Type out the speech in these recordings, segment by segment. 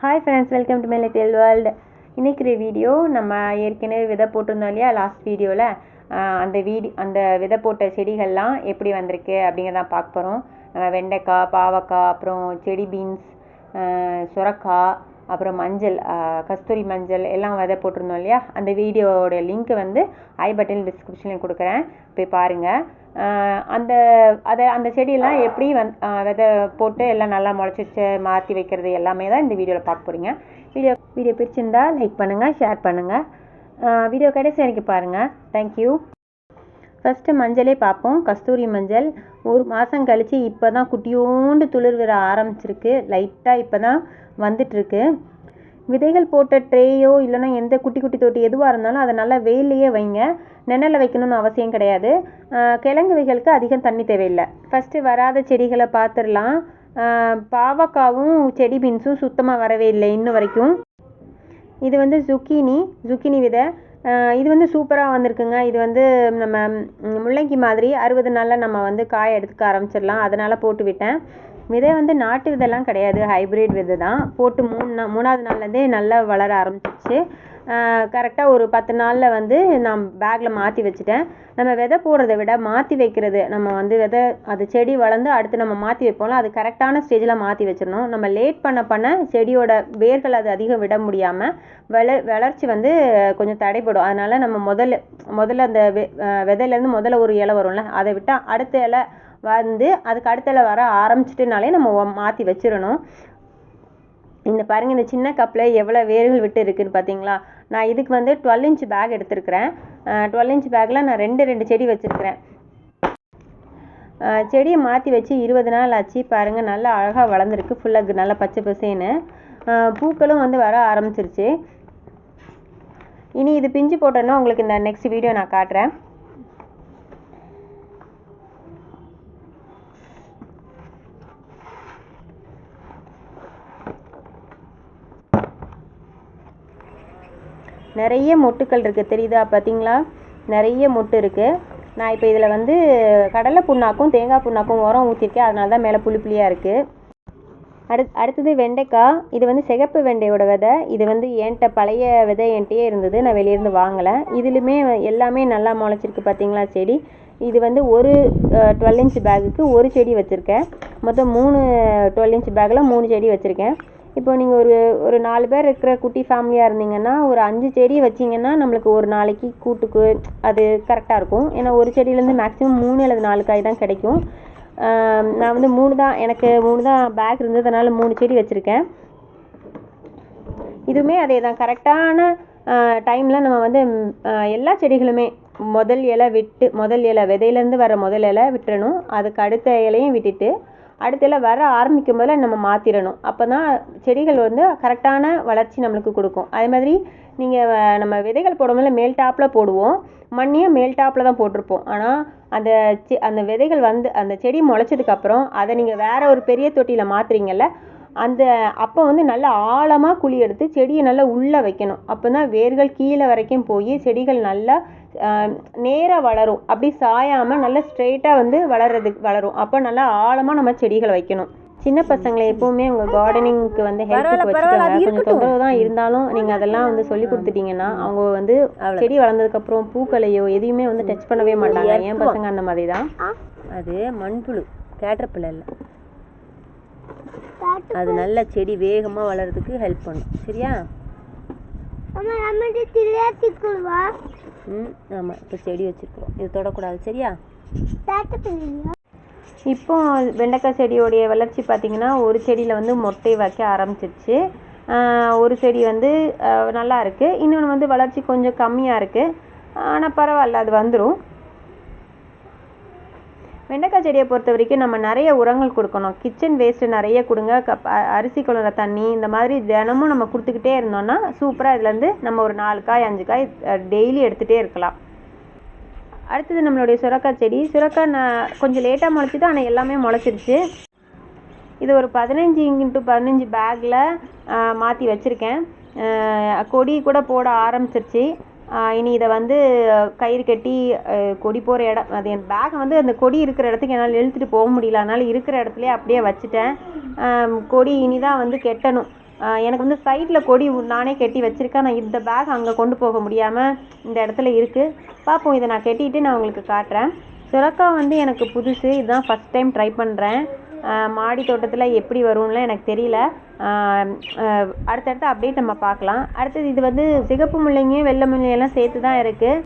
Hi friends welcome to my little world இன்றைக்கிற video நம்ம ஏற்கனவே விதை போட்டிருந்தோம் இல்லையா லாஸ்ட் வீடியோவில் அந்த வீடி அந்த விதை போட்ட செடிகள்லாம் எப்படி வந்திருக்கு அப்படிங்கிறதான் பார்க்க போகிறோம் வெண்டைக்காய் பாவக்காய் அப்புறம் செடி பீன்ஸ் சுரக்காய் அப்புறம் மஞ்சள் கஸ்தூரி மஞ்சள் எல்லாம் விதை போட்டிருந்தோம் இல்லையா? அந்த வீடியோவோட லிங்க் வந்து ஐ பட்டன் டிஸ்கிரிப்ஷனில் கொடுக்குறேன். போய் பாருங்கள் அந்த அதை அந்த செடியெல்லாம் எப்படி வந் விதை போட்டு எல்லாம் நல்லா முளைச்சிச்சு மாற்றி வைக்கிறது எல்லாமே தான் இந்த வீடியோவில் பார்க்க போகிறீங்க வீடியோ வீடியோ பிடிச்சிருந்தா லைக் பண்ணுங்கள் ஷேர் பண்ணுங்கள் வீடியோ கடைசி வரைக்கும் பாருங்கள் தேங்க்யூ ஃபஸ்ட்டு மஞ்சளே பார்ப்போம். கஸ்தூரி மஞ்சள். ஒரு மாதம் கழித்து இப்போ தான் குட்டியோண்டு துளிர் விட ஆரம்பிச்சிருக்கு. லைட்டாக இப்போ தான் வந்துட்டுருக்கு. விதைகள் போட்ட ட்ரேயோ இல்லைன்னா எந்த குட்டி குட்டி தொட்டி எதுவாக இருந்தாலும் அதை நல்லா வெயிலையே வைங்க. நிழலில் வைக்கணும்னு அவசியம் கிடையாது. கிழங்கு வகைகளுக்கு அதிகம் தண்ணி தேவையில்லை. ஃபஸ்ட்டு வராத செடிகளை பார்த்துடலாம். பாவக்காவும் செடி பீன்ஸும் சுத்தமாக வரவே இல்லை இன்ன வரைக்கும். இது வந்து ஜுக்கினி ஜுக்கினி விதை. இது வந்து சூப்பராக வந்திருக்குங்க. இது வந்து நம்ம முள்ளங்கி மாதிரி அறுபது நாளில் நம்ம வந்து காய எடுத்துக்க ஆரம்பிச்சிடலாம். அதனால் போட்டு விட்டேன். விதை வந்து நாட்டு விதைலாம் கிடையாது ஹைப்ரிட் விதை தான். போட்டு மூணு நா மூணாவது நாள்லேருந்தே நல்லா வளர ஆரம்பிச்சிச்சு. கரெக்டாக ஒரு பத்து நாளில் வந்து நான் பேக்கில் மாற்றி வச்சுட்டேன். நம்ம விதை போடுறத விட மாற்றி வைக்கிறது நம்ம வந்து விதை அது செடி வளர்ந்து அடுத்து நம்ம மாற்றி வைப்போம்ல அது கரெக்டான ஸ்டேஜில் மாற்றி வச்சிடணும். நம்ம லேட் பண்ண பண்ண செடியோட வேர்கள் அது அதிகம் விட முடியாமல் வள வளர்ச்சி வந்து கொஞ்சம் தடைப்படும் அதனால் நம்ம முதல்ல முதல்ல அந்த வெ விதையிலேருந்து முதல்ல ஒரு இலை வரும்ல அதை விட்டால் அடுத்த இலை வந்து அதுக்கு அடுத்தல வர ஆரம்பிச்சிட்டுனாலே நம்ம மாற்றி வச்சிடணும் இந்த பாருங்க இந்த சின்ன கப்பில் எவ்வளோ வேர்கள் விட்டு இருக்குதுன்னு பார்த்தீங்களா நான் இதுக்கு வந்து டுவெல் இன்ச் பேக் எடுத்திருக்கிறேன். டுவெல் இன்ச் பேக்கில் நான் ரெண்டு ரெண்டு செடி வச்சுருக்கிறேன். செடியை மாற்றி வச்சு இருபது நாள் ஆச்சு. பாருங்கள் நல்லா அழகாக வளர்ந்துருக்கு. ஃபுல்லாக நல்லா பச்சை பசேன்னு. பூக்களும் வந்து வர ஆரம்பிச்சிருச்சு. இனி இது பிஞ்சு போட்டோன்னா உங்களுக்கு இந்த நெக்ஸ்ட் வீடியோ நான் காட்டுறேன். நிறைய மொட்டுக்கள் இருக்குது தெரியுதா? பார்த்தீங்களா? நிறைய மொட்டு இருக்குது நான் இப்போ இதில் வந்து கடலை புண்ணாக்கும் தேங்காய் புண்ணாக்கும் உரம் ஊற்றிருக்கேன் அதனால தான் மேலே புளி புளியாக இருக்குது அடுத் அடுத்தது வெண்டைக்காய். இது வந்து சிகப்பு வெண்டையோட விதை. இது வந்து என்கிட்ட பழைய விதை என்கிட்டயே இருந்தது. நான் வெளியேருந்து வாங்கலை. இதுலையுமே எல்லாமே நல்லா முளைச்சிருக்கு பார்த்தீங்களா செடி? இது வந்து ஒரு டுவெல் இன்ச் பேக்குக்கு ஒரு செடி வச்சுருக்கேன். மொத்தம் மூணு டுவெல் இன்ச் பேக்கில் மூணு செடி வச்சுருக்கேன். இப்போ நீங்கள் ஒரு ஒரு நாலு பேர் இருக்கிற குட்டி ஃபேமிலியாக இருந்தீங்கன்னா ஒரு அஞ்சு செடி வச்சிங்கன்னா நம்மளுக்கு ஒரு நாளைக்கு கூட்டுக்கு அது கரெக்டாக இருக்கும். ஏன்னா ஒரு செடியிலேருந்து மேக்ஸிமம் மூணு அல்லது நாலு காய் தான் கிடைக்கும். நான் வந்து மூணு தான் எனக்கு மூணு தான் பேக் இருந்ததுனால மூணு செடி வச்சுருக்கேன். இதுவுமே அதே தான். கரெக்டான டைமில் நம்ம வந்து எல்லா செடிகளுமே முதல் இலை விட்டு முதல் இலை விதையிலேருந்து வர முதல் இலை விட்டுறணும். அதுக்கு அடுத்த இலையும் விட்டுட்டு அடுத்த வர ஆரம்பிக்கும் போது நம்ம மாற்றிடணும் அப்போ தான் செடிகள் வந்து கரெக்டான வளர்ச்சி நம்மளுக்கு கொடுக்கும். அதே மாதிரி நீங்கள் நம்ம விதைகள் போடும்போது மேல் டாப்பில் போடுவோம். மண்ணையும் மேல் டாப்பில் தான் போட்டிருப்போம். ஆனால் அந்த செ- அந்த விதைகள் வந்து அந்த செடி முளைச்சதுக்கப்புறம் அதை நீங்கள் வேறு ஒரு பெரிய தொட்டியில் மாற்றுறீங்கல்ல அந்த அப்போ வந்து நல்லா ஆழமாக குழி எடுத்து செடியை நல்லா உள்ளே வைக்கணும். அப்போ தான் வேர்கள் கீழே வரைக்கும் போய் செடிகள் நல்லா நேராக வளரும். அப்படி சாயாமல் நல்லா ஸ்ட்ரெயிட்டாக வந்து வளர்றதுக்கு வளரும். அப்போ நல்லா ஆழமாக நம்ம செடிகளை வைக்கணும். சின்ன பசங்களை எப்பவுமே உங்க கார்டனிங்க்கு வந்து ஹெல்ப்புக்கு வச்சுக்கோங்க. கொஞ்சம் தொந்தரவு தான் இருந்தாலும் நீங்க அதெல்லாம் வந்து சொல்லி கொடுத்துட்டீங்கன்னா அவங்க வந்து செடி வளர்ந்ததுக்கு அப்புறம் பூக்களையோ எதையுமே வந்து டச் பண்ணவே மாட்டாங்க. என் பசங்க அந்த மாதிரி தான் அது மண்புழு கேட்டர்பில்லர் இல்லை அது நல்ல செடி வேகமா வளர்றதுக்கு ஹெல்ப் பண்ணும். சரியா? ம் ஆமா இப்போ செடி வச்சிருக்கிறோம். இது தொடக்கூடாது சரியா? இப்போ வெண்டைக்காய் செடியோடைய வளர்ச்சி பார்த்தீங்கன்னா ஒரு செடியில் வந்து மொட்டை வைக்க ஆரம்பிச்சிருச்சு. ஒரு செடி வந்து நல்லா இருக்கு. இன்னொன்று வந்து வளர்ச்சி கொஞ்சம் கம்மியாக இருக்கு. ஆனால் பரவாயில்ல அது வந்துடும் வெண்டைக்காய் செடியை பொறுத்த வரைக்கும் நம்ம நிறைய உரங்கள் கொடுக்கணும். கிச்சன் வேஸ்ட்டு நிறைய கொடுங்க. கப் அரிசி கழுவுற தண்ணி இந்த மாதிரி தினமும் நம்ம கொடுத்துக்கிட்டே இருந்தோம்னா சூப்பராக இதுலேருந்து நம்ம ஒரு நாலு காய் அஞ்சு காய் டெய்லி எடுத்துகிட்டே இருக்கலாம். அடுத்தது நம்மளுடைய சுரக்காய் செடி. சுரக்காய் நான் கொஞ்சம் லேட்டாக முளைச்சிது ஆனால் எல்லாமே முளைச்சிருச்சு. இது ஒரு பதினஞ்சு இன்ட்டு பதினஞ்சு பேக்கில் மாற்றி வச்சுருக்கேன். கொடி கூட போட ஆரம்பிச்சிருச்சு. இனி இதை வந்து கயிறு கட்டி கொடி போகிற இடம் அது என் பேகை வந்து அந்த கொடி இருக்கிற இடத்துக்கு என்னால் இழுத்துட்டு போக முடியல. அதனால் இருக்கிற இடத்துலயே அப்படியே வச்சுட்டேன். கொடி இனி தான் வந்து கெட்டணும். எனக்கு வந்து சைடில் கொடி நானே கட்டி வச்சுருக்கேன். நான் இந்த பேக் அங்கே கொண்டு போக முடியாமல் இந்த இடத்துல இருக்குது பார்ப்போம் இதை நான் கட்டிட்டு நான் உங்களுக்கு காட்டுறேன். சுரக்கா வந்து எனக்கு புதுசு. இதுதான் ஃபஸ்ட் டைம் ட்ரை பண்ணுறேன் மாடி தோட்டத்தில் எப்படி வரும்னு எனக்கு தெரியல. அடுத்தடுத்து அப்டேட் நம்ம பார்க்கலாம். அடுத்தது இது வந்து சிகப்பு முள்ளங்கியும் வெள்ளை முள்ளங்கியெல்லாம் சேர்த்து தான் இருக்குது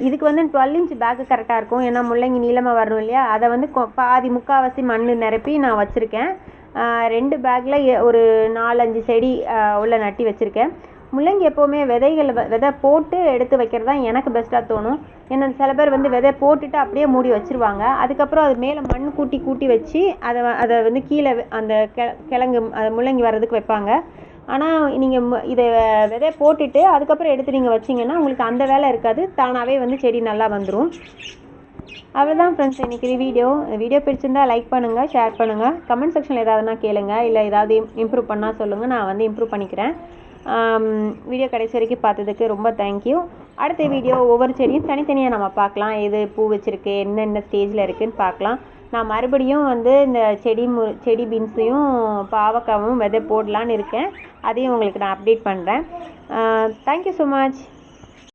இதுக்கு வந்து டுவெல் இன்ச் பேக்கு கரெக்டாக இருக்கும். ஏன்னா முள்ளங்கி நீளமாக வரணும் இல்லையா? அதை வந்து கொ- பாதி முக்கால்வாசி மண் நிரப்பி நான் வச்சுருக்கேன். ரெண்டு பேக்கில் ஒரு நாலஞ்சு செடி உள்ள நட்டி வச்சுருக்கேன். முள்ளங்கி எப்போவுமே விதைகள் வ- விதை போட்டு எடுத்து வைக்கிறது தான் எனக்கு பெஸ்ட்டாக தோணும். ஏன்னா சில பேர் வந்து விதை போட்டுட்டு அப்படியே மூடி வச்சுருவாங்க. அதுக்கப்புறம் அது மேலே மண் கூட்டி கூட்டி வச்சு அதை அதை வந்து கீழே அந்த கெ கிழங்கு அது முள்ளங்கி வர்றதுக்கு வைப்பாங்க. ஆனால் நீங்கள் இதை விதை போட்டுட்டு அதுக்கப்புறம் எடுத்து நீங்கள் வச்சிங்கன்னா உங்களுக்கு அந்த வேலை இருக்காது. தானாகவே வந்து செடி நல்லா வந்துடும் அவ்வளோதான் ஃப்ரெண்ட்ஸ் இன்றைக்கி வீடியோ வீடியோ பிடிச்சிருந்தால் லைக் பண்ணுங்கள் ஷேர் பண்ணுங்கள் கமெண்ட் செக்ஷனில் ஏதாவதுனா கேளுங்கள் இல்லை ஏதாவது இம்ப்ரூவ் பண்ணால் சொல்லுங்கள் நான் வந்து இம்ப்ரூவ் பண்ணிக்கிறேன். வீடியோ கடைசி வரைக்கும் பார்த்ததுக்கு ரொம்ப தேங்க்யூ அடுத்த வீடியோ ஒவ்வொரு செடியும் தனித்தனியாக நம்ம பார்க்கலாம். எது பூ வச்சுருக்கு என்னென்ன ஸ்டேஜில் இருக்குதுன்னு பார்க்கலாம். நான் மறுபடியும் வந்து இந்த செடி மு செடி பீன்ஸையும் பாவக்காவும் விதை போடலான்னு இருக்கேன். அதையும் உங்களுக்கு நான் அப்டேட் பண்ணுறேன் தேங்க்யூ ஸோ மச்